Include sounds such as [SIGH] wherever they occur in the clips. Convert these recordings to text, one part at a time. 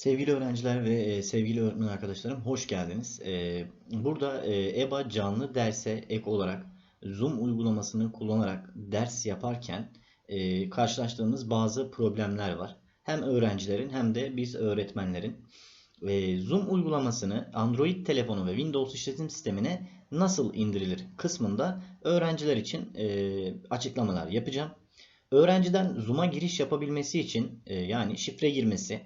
Sevgili öğrenciler ve e, sevgili öğretmen arkadaşlarım hoş geldiniz. E, Burada e, EBA canlı derse ek olarak Zoom uygulamasını kullanarak ders yaparken karşılaştığımız bazı problemler var. Hem öğrencilerin hem de biz öğretmenlerin. Zoom uygulamasını Android telefonu ve Windows işletim sistemine nasıl indirilir kısmında öğrenciler için açıklamalar yapacağım. Öğrenciden Zoom'a giriş yapabilmesi için yani şifre girmesi,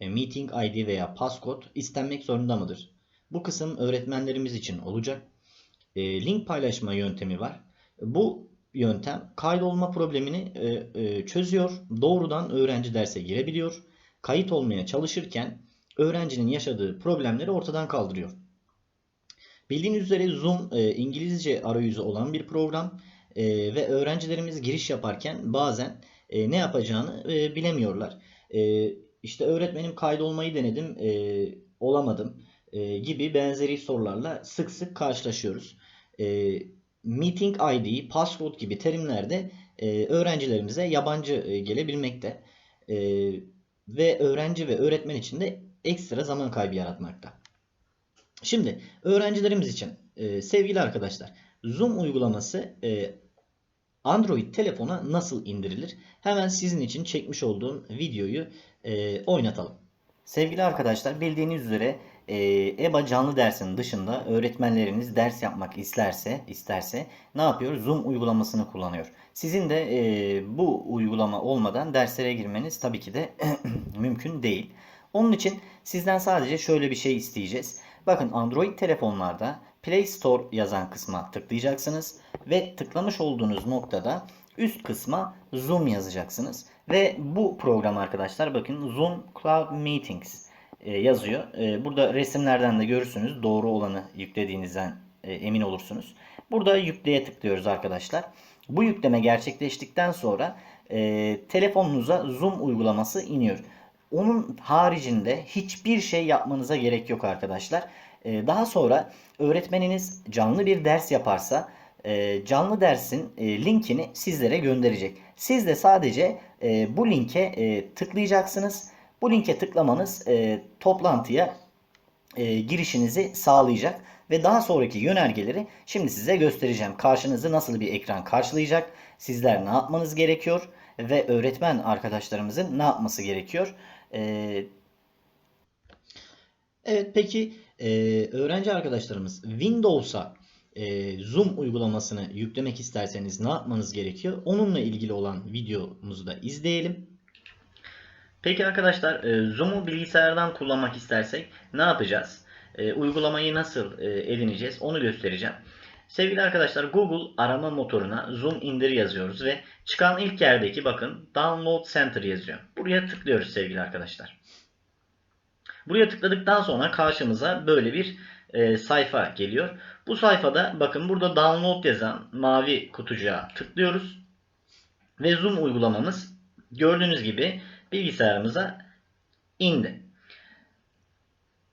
meeting ID veya passcode istenmek zorunda mıdır? Bu kısım öğretmenlerimiz için olacak. E, link paylaşma yöntemi var. Bu yöntem kaydolma problemini e, e, çözüyor. Doğrudan öğrenci derse girebiliyor. Kayıt olmaya çalışırken öğrencinin yaşadığı problemleri ortadan kaldırıyor. Bildiğiniz üzere Zoom e, İngilizce arayüzü olan bir program E, ve öğrencilerimiz giriş yaparken bazen e, ne yapacağını e, bilemiyorlar. İşte öğretmenim kaydolmayı denedim, e, olamadım e, gibi benzeri sorularla sık sık karşılaşıyoruz. E, meeting ID, passcode gibi terimler de e, öğrencilerimize yabancı e, gelebilmekte E, ve öğrenci ve öğretmen için de ekstra zaman kaybı yaratmakta. Şimdi öğrencilerimiz için e, sevgili arkadaşlar Zoom uygulaması e, Android telefona nasıl indirilir? Hemen sizin için çekmiş olduğum videoyu e, oynatalım. Sevgili arkadaşlar bildiğiniz üzere e, EBA canlı dersinin dışında öğretmenleriniz ders yapmak isterse isterse ne yapıyor? Zoom uygulamasını kullanıyor. Sizin de e, bu uygulama olmadan derslere girmeniz tabii ki de [CLEARS THROAT] mümkün değil. Onun için sizden sadece şöyle bir şey isteyeceğiz. Bakın Android telefonlarda Play Store yazan kısma tıklayacaksınız ve tıklamış olduğunuz noktada üst kısma Zoom yazacaksınız. Ve bu program arkadaşlar bakın Zoom Cloud Meetings e, yazıyor. E, Burada resimlerden de görürsünüz. Doğru olanı yüklediğinizden e, emin olursunuz. Burada yükleye tıklıyoruz arkadaşlar. Bu yükleme gerçekleştikten sonra e, telefonunuza Zoom uygulaması iniyor. Onun haricinde hiçbir şey yapmanıza gerek yok arkadaşlar. E, Daha sonra öğretmeniniz canlı bir ders yaparsa e, canlı dersin e, linkini sizlere gönderecek. Siz de sadece e, bu linke tıklayacaksınız. Bu linke tıklamanız toplantıya girişinizi sağlayacak ve daha sonraki yönergeleri şimdi size göstereceğim. Karşınızı nasıl bir ekran karşılayacak? Sizler ne yapmanız gerekiyor? Ve öğretmen arkadaşlarımızın ne yapması gerekiyor? E, Evet peki e, öğrenci arkadaşlarımız Windows'a e, Zoom uygulamasını yüklemek isterseniz ne yapmanız gerekiyor? Onunla ilgili olan videomuzu da izleyelim. Peki arkadaşlar e, Zoom'u bilgisayardan kullanmak istersek ne yapacağız? E, uygulamayı nasıl e, edineceğiz onu göstereceğim. Sevgili arkadaşlar Google arama motoruna Zoom indir yazıyoruz ve çıkan ilk yerdeki bakın Download Center yazıyor. Buraya tıklıyoruz sevgili arkadaşlar. Buraya tıkladıktan sonra karşımıza böyle bir e, sayfa geliyor. Bu sayfada bakın burada download yazan mavi kutucuğa tıklıyoruz. Ve Zoom uygulamamız gördüğünüz gibi bilgisayarımıza indi.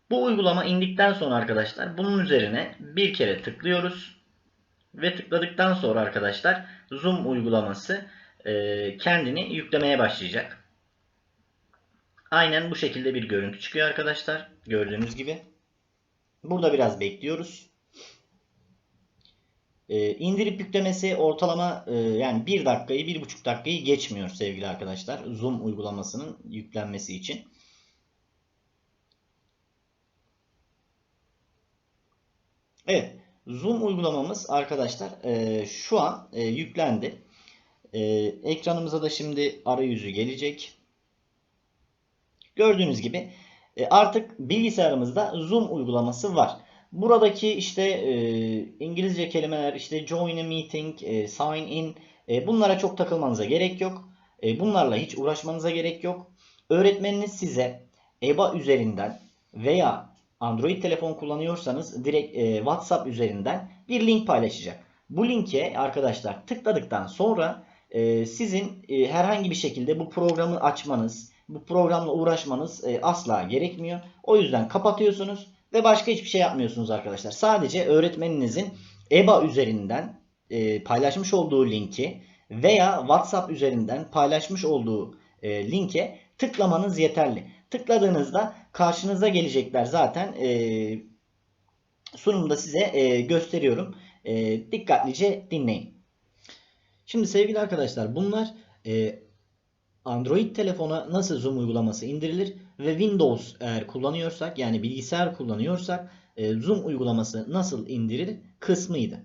Bu uygulama indikten sonra arkadaşlar bunun üzerine bir kere tıklıyoruz. Ve tıkladıktan sonra arkadaşlar Zoom uygulaması e, kendini yüklemeye başlayacak. Aynen bu şekilde bir görüntü çıkıyor arkadaşlar. Gördüğünüz gibi. Burada biraz bekliyoruz. Ee, indirip yüklemesi ortalama e, yani 1 dakikayı 1,5 dakikayı geçmiyor sevgili arkadaşlar. Zoom uygulamasının yüklenmesi için. Evet. Zoom uygulamamız arkadaşlar e, şu an e, yüklendi. E, ekranımıza da şimdi arayüzü gelecek. Gördüğünüz gibi e, artık bilgisayarımızda Zoom uygulaması var. Buradaki işte e, İngilizce kelimeler işte join a meeting, e, sign in e, bunlara çok takılmanıza gerek yok. E, bunlarla hiç uğraşmanıza gerek yok. Öğretmeniniz size EBA üzerinden veya Android telefon kullanıyorsanız direkt e, WhatsApp üzerinden bir link paylaşacak. Bu linke arkadaşlar tıkladıktan sonra e, sizin e, herhangi bir şekilde bu programı açmanız, bu programla uğraşmanız e, asla gerekmiyor. O yüzden kapatıyorsunuz ve başka hiçbir şey yapmıyorsunuz arkadaşlar. Sadece öğretmeninizin EBA üzerinden e, paylaşmış olduğu linki veya WhatsApp üzerinden paylaşmış olduğu e, linke tıklamanız yeterli. tıkladığınızda karşınıza gelecekler zaten. E, sunumda size e, gösteriyorum. E, dikkatlice dinleyin. Şimdi sevgili arkadaşlar bunlar e, Android telefona nasıl Zoom uygulaması indirilir ve Windows eğer kullanıyorsak yani bilgisayar kullanıyorsak e, Zoom uygulaması nasıl indirilir kısmıydı.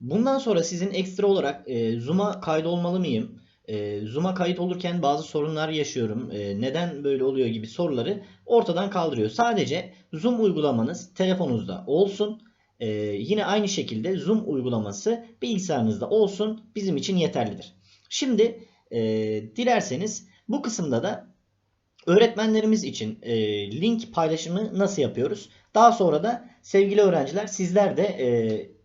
Bundan sonra sizin ekstra olarak e, Zoom'a kaydolmalı mıyım? E, Zoom'a kayıt olurken bazı sorunlar yaşıyorum. Neden böyle oluyor gibi soruları ortadan kaldırıyor. Sadece Zoom uygulamanız telefonunuzda olsun. E, yine aynı şekilde Zoom uygulaması bilgisayarınızda olsun bizim için yeterlidir. Şimdi e, dilerseniz bu kısımda da öğretmenlerimiz için e, link paylaşımı nasıl yapıyoruz? Daha sonra da sevgili öğrenciler sizler de e,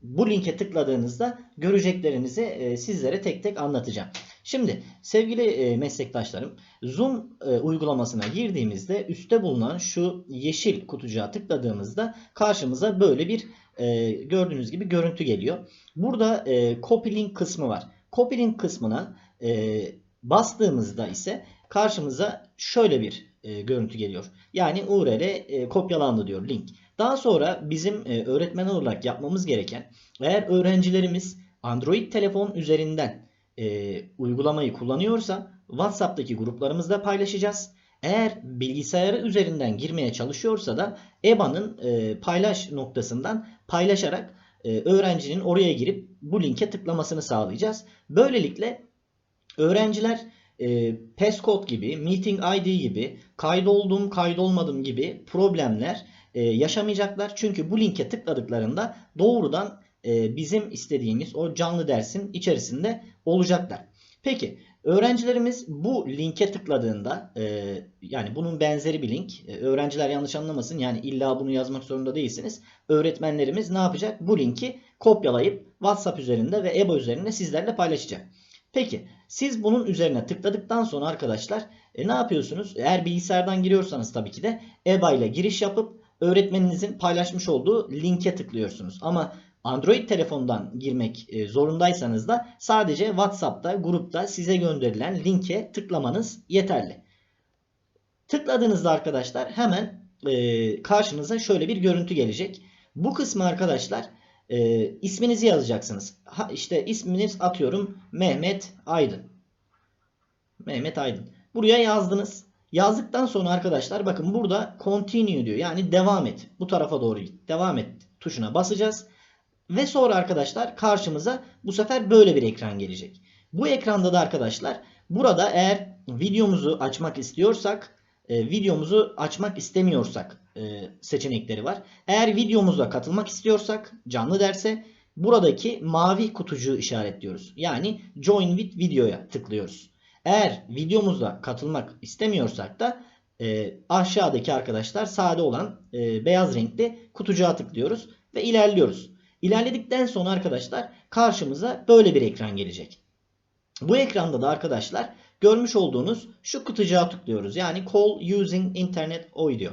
bu linke tıkladığınızda göreceklerinizi e, sizlere tek tek anlatacağım. Şimdi sevgili e, meslektaşlarım Zoom e, uygulamasına girdiğimizde üstte bulunan şu yeşil kutucuğa tıkladığımızda karşımıza böyle bir e, gördüğünüz gibi görüntü geliyor. Burada e, copy link kısmı var. Copy link kısmına e, bastığımızda ise karşımıza şöyle bir e, görüntü geliyor. Yani URL e, kopyalandı diyor link. Daha sonra bizim e, öğretmen olarak yapmamız gereken eğer öğrencilerimiz Android telefon üzerinden e, uygulamayı kullanıyorsa WhatsApp'taki gruplarımızda paylaşacağız. Eğer bilgisayarı üzerinden girmeye çalışıyorsa da EBA'nın e, paylaş noktasından paylaşarak e, öğrencinin oraya girip bu linke tıklamasını sağlayacağız. Böylelikle öğrenciler e, passcode gibi, meeting ID gibi, kaydoldum, kaydolmadım gibi problemler e, yaşamayacaklar. Çünkü bu linke tıkladıklarında doğrudan e, bizim istediğimiz o canlı dersin içerisinde olacaklar. Peki öğrencilerimiz bu linke tıkladığında e, yani bunun benzeri bir link e, öğrenciler yanlış anlamasın yani illa bunu yazmak zorunda değilsiniz. Öğretmenlerimiz ne yapacak? Bu linki kopyalayıp WhatsApp üzerinde ve EBA üzerinde sizlerle paylaşacak. Peki siz bunun üzerine tıkladıktan sonra arkadaşlar e, ne yapıyorsunuz? Eğer bilgisayardan giriyorsanız tabii ki de EBA ile giriş yapıp öğretmeninizin paylaşmış olduğu linke tıklıyorsunuz. Ama Android telefondan girmek e, zorundaysanız da sadece WhatsApp'ta grupta size gönderilen linke tıklamanız yeterli. Tıkladığınızda arkadaşlar hemen e, karşınıza şöyle bir görüntü gelecek. Bu kısmı arkadaşlar e, isminizi yazacaksınız. Ha, işte isminiz atıyorum Mehmet Aydın. Mehmet Aydın. Buraya yazdınız. Yazdıktan sonra arkadaşlar bakın burada continue diyor. Yani devam et. Bu tarafa doğru git. Devam et tuşuna basacağız. Ve sonra arkadaşlar karşımıza bu sefer böyle bir ekran gelecek. Bu ekranda da arkadaşlar burada eğer videomuzu açmak istiyorsak e, videomuzu açmak istemiyorsak e, seçenekleri var. Eğer videomuza katılmak istiyorsak canlı derse buradaki mavi kutucuğu işaretliyoruz. Yani join with video'ya tıklıyoruz. Eğer videomuza katılmak istemiyorsak da e, aşağıdaki arkadaşlar sade olan beyaz renkli kutucuğa tıklıyoruz ve ilerliyoruz. İlerledikten sonra arkadaşlar karşımıza böyle bir ekran gelecek. Bu ekranda da arkadaşlar görmüş olduğunuz şu kutucuğa tıklıyoruz. Yani call using internet audio.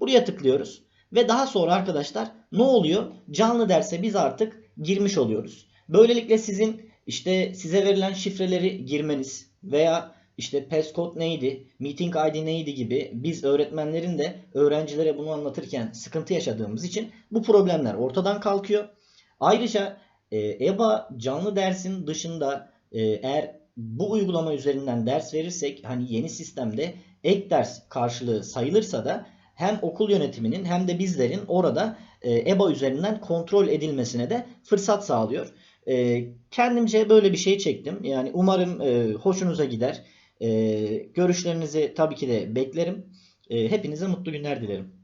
Buraya tıklıyoruz. Ve daha sonra arkadaşlar ne oluyor? Canlı derse biz artık girmiş oluyoruz. Böylelikle sizin işte size verilen şifreleri girmeniz veya işte passcode neydi, meeting ID neydi gibi biz öğretmenlerin de öğrencilere bunu anlatırken sıkıntı yaşadığımız için bu problemler ortadan kalkıyor. Ayrıca e, EBA canlı dersin dışında e, eğer bu uygulama üzerinden ders verirsek hani yeni sistemde ek ders karşılığı sayılırsa da hem okul yönetiminin hem de bizlerin orada e, EBA üzerinden kontrol edilmesine de fırsat sağlıyor. E, kendimce böyle bir şey çektim. Yani umarım e, hoşunuza gider. E, görüşlerinizi tabii ki de beklerim. E, hepinize mutlu günler dilerim.